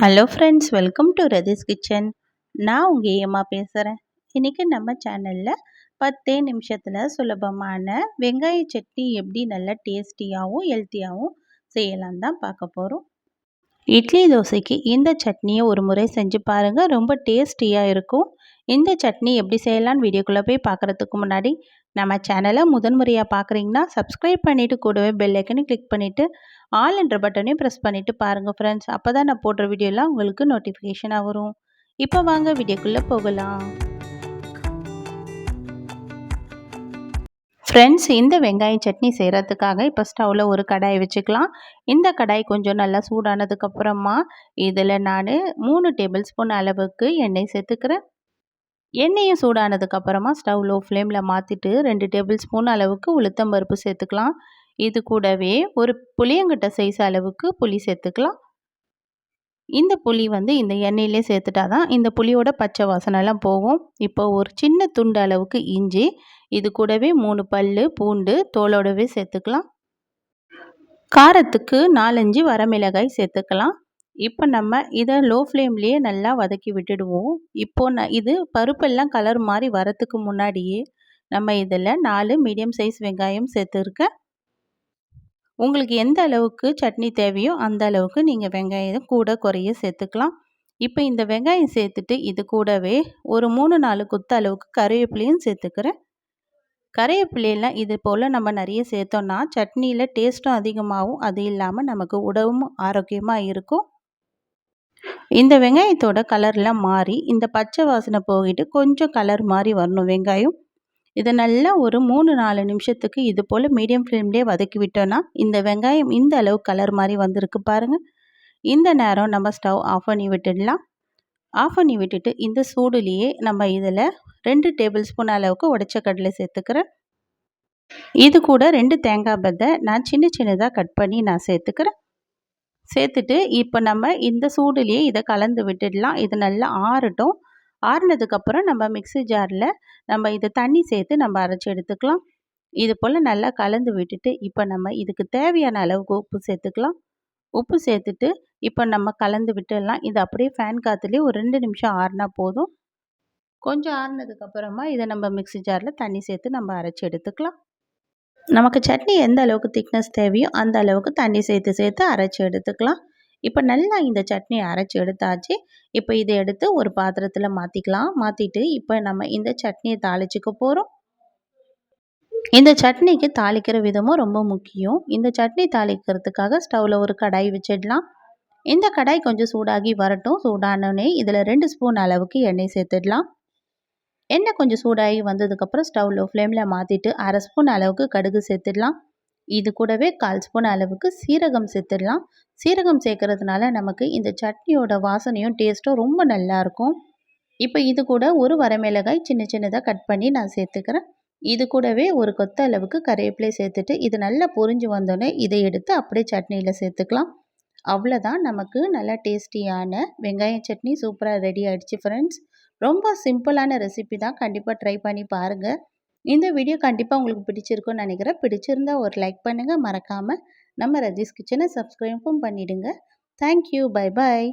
Hello friends welcome to Rathi's kitchen நான் உங்கள் ஏமா பேசுகிறேன் இன்றைக்கி நம்ம சேனலில் பத்தே நிமிஷத்தில் சுலபமான வெங்காய சட்னி எப்படி நல்லா டேஸ்டியாகவும் ஹெல்த்தியாகவும் செய்யலாம் தான் பார்க்க போகிறோம் இட்லி தோசைக்கு இந்த சட்னியை ஒரு முறை செஞ்சு பாருங்கள் ரொம்ப டேஸ்டியாக இருக்கும். இந்த சட்னி எப்படி செய்யலான்னு வீடியோக்குள்ளே போய் பார்க்குறதுக்கு முன்னாடி நம்ம சேனலை முதன்முறையாக பார்க்குறீங்கன்னா சப்ஸ்கிரைப் பண்ணிவிட்டு கூடவே பெல்லைக்கனு கிளிக் பண்ணிவிட்டு ஆல் என்ற பட்டனையும் ப்ரெஸ் பண்ணிவிட்டு பாருங்கள் ஃப்ரெண்ட்ஸ் அப்போ தான் நான் போடுற வீடியோலாம் உங்களுக்கு நோட்டிஃபிகேஷனாக வரும். இப்போ வாங்க வீடியோக்குள்ளே போகலாம். ஃப்ரெண்ட்ஸ் இந்த வெங்காயம் சட்னி செய்கிறதுக்காக இப்போ ஸ்டவ்வில் ஒரு கடாய் வச்சுக்கலாம். இந்த கடாய் கொஞ்சம் நல்லா சூடானதுக்கப்புறமா இதில் நான் மூணு டேபிள் ஸ்பூன் அளவுக்கு எண்ணெய் சேர்த்துக்கிறேன். எண்ணெயும் சூடானதுக்கப்புறமா ஸ்டவ் லோ ஃப்ளேமில் மாற்றிட்டு ரெண்டு டேபிள் ஸ்பூன் அளவுக்கு உளுத்தம் பருப்பு சேர்த்துக்கலாம். இது கூடவே ஒரு புளியங்கிட்ட சைஸ் அளவுக்கு புளி சேர்த்துக்கலாம். இந்த புளி வந்து இந்த எண்ணெயிலே சேர்த்துட்டா தான் இந்த புளியோட பச்சை வாசனைலாம் போகும். இப்போ ஒரு சின்ன துண்டு அளவுக்கு இஞ்சி இது கூடவே மூணு பல் பூண்டு தோலோடவே சேர்த்துக்கலாம். காரத்துக்கு நாலஞ்சு வரமிளகாய் சேர்த்துக்கலாம். இப்போ நம்ம இதை லோ ஃப்ளேம்லேயே நல்லா வதக்கி விட்டுடுவோம். இப்போது ந இது பருப்பெல்லாம் கலர் மாதிரி வரத்துக்கு முன்னாடியே நம்ம இதில் நாலு மீடியம் சைஸ் வெங்காயம் சேர்த்துருக்கேன் உங்களுக்கு எந்த அளவுக்கு சட்னி தேவையோ அந்த அளவுக்கு நீங்கள் வெங்காயம் கூட குறைய சேர்த்துக்கலாம். இப்போ இந்த வெங்காயம் சேர்த்துட்டு இது கூடவே ஒரு மூணு நாலு குத்து அளவுக்கு கருவேப்பிலையும் சேர்த்துக்கிறேன். கருவேப்பிலையெல்லாம் இது போல் நம்ம நிறைய சேர்த்தோன்னா சட்னியில் டேஸ்ட்டும் அதிகமாகவும் அது இல்லாமல் நமக்கு உடவும் ஆரோக்கியமாக இருக்கும். இந்த வெங்காயத்தோட கலர்லாம் மாறி இந்த பச்சை வாசனை போகிட்டு கொஞ்சம் கலர் மாறி வரணும் வெங்காயம். இதை நல்லா ஒரு மூணு நாலு நிமிஷத்துக்கு இது போல் மீடியம் ஃப்ளேம்லேயே வதக்கி விட்டோன்னா இந்த வெங்காயம் இந்த அளவு கலர் மாதிரி வந்திருக்கு பாருங்கள் இந்த நேரம் நம்ம ஸ்டவ் ஆஃப் பண்ணி விட்டுடலாம். ஆஃப் பண்ணி விட்டுட்டு இந்த சூடுலேயே நம்ம இதில் ரெண்டு டேபிள் ஸ்பூன் அளவுக்கு உடச்ச கடலை சேர்த்துக்கிறேன். இது கூட ரெண்டு தேங்காய் பத்தை நான் சின்ன சின்னதாக கட் பண்ணி நான் சேர்த்துக்கிறேன். சேர்த்துட்டு இப்போ நம்ம இந்த சூடுலேயே இதை கலந்து விட்டுடலாம். இது நல்லா ஆறட்டும். ஆறினதுக்கப்புறம் நம்ம மிக்சி ஜாரில் நம்ம இதை தண்ணி சேர்த்து நம்ம அரைச்சி எடுத்துக்கலாம். இது போல் நல்லா கலந்து விட்டுட்டு இப்போ நம்ம இதுக்கு தேவையான அளவுக்கு உப்பு சேர்த்துக்கலாம். உப்பு சேர்த்துட்டு இப்போ நம்ம கலந்து விட்டுடலாம். இது அப்படியே ஃபேன் காற்றுலேயே ஒரு ரெண்டு நிமிஷம் ஆறுனா போதும். கொஞ்சம் ஆறுனதுக்கப்புறமா இதை நம்ம மிக்சி ஜாரில் தண்ணி சேர்த்து நம்ம அரைச்சி எடுத்துக்கலாம். நமக்கு சட்னி எந்த அளவுக்கு திக்னஸ் தேவையோ அந்த அளவுக்கு தண்ணி சேர்த்து சேர்த்து அரைச்சி எடுத்துக்கலாம். இப்போ நல்லா இந்த சட்னியை அரைச்சி எடுத்தாச்சு. இப்போ இதை எடுத்து ஒரு பாத்திரத்தில் மாற்றிக்கலாம் மாற்றிட்டு இப்போ நம்ம இந்த சட்னியை தாளிச்சிக்க போகிறோம் இந்த சட்னிக்கு தாளிக்கிற விதமும் ரொம்ப முக்கியம். இந்த சட்னி தாளிக்கிறதுக்காக ஸ்டவ்வில் ஒரு கடாய் வச்சிடலாம். இந்த கடாய் கொஞ்சம் சூடாகி வரட்டும். சூடானோடனே இதில் ரெண்டு ஸ்பூன் அளவுக்கு எண்ணெய் சேர்த்துடலாம். எண்ணெய் கொஞ்சம் சூடாகி வந்ததுக்கப்புறம் ஸ்டவ் லோ ஃப்ளேமில் மாற்றிட்டு அரை ஸ்பூன் அளவுக்கு கடுகு சேர்த்துடலாம். இது கூடவே கால் ஸ்பூன் அளவுக்கு சீரகம் சேர்த்துடலாம். சீரகம் சேர்க்கறதுனால நமக்கு இந்த சட்னியோட வாசனையும் டேஸ்ட்டும் ரொம்ப நல்லாயிருக்கும் இப்போ இது கூட ஒரு வரமிளகாய் சின்ன சின்னதாக கட் பண்ணி நான் சேர்த்துக்கிறேன். இது கூடவே ஒரு கொத்த அளவுக்கு கருவேப்பிலை சேர்த்துட்டு இது நல்லா பொரிஞ்சு வந்தோடனே இதை எடுத்து அப்படியே சட்னியில் சேர்த்துக்கலாம். அவ்வளோதான். நமக்கு நல்லா டேஸ்டியான வெங்காய சட்னி சூப்பராக ரெடி ஆகிடுச்சு ஃப்ரெண்ட்ஸ் ரொம்ப சிம்பிளான ரெசிபி தான். கண்டிப்பாக ட்ரை பண்ணி பாருங்கள் இந்த வீடியோ கண்டிப்பாக உங்களுக்கு பிடிச்சிருக்கும்னு நினைக்கிறேன். பிடிச்சிருந்தா ஒரு லைக் பண்ணுங்கள் மறக்காமல் நம்ம ரஜிஸ் கிச்சனை சப்ஸ்கிரைபும் பண்ணிவிடுங்க தேங்க்யூ பை பாய்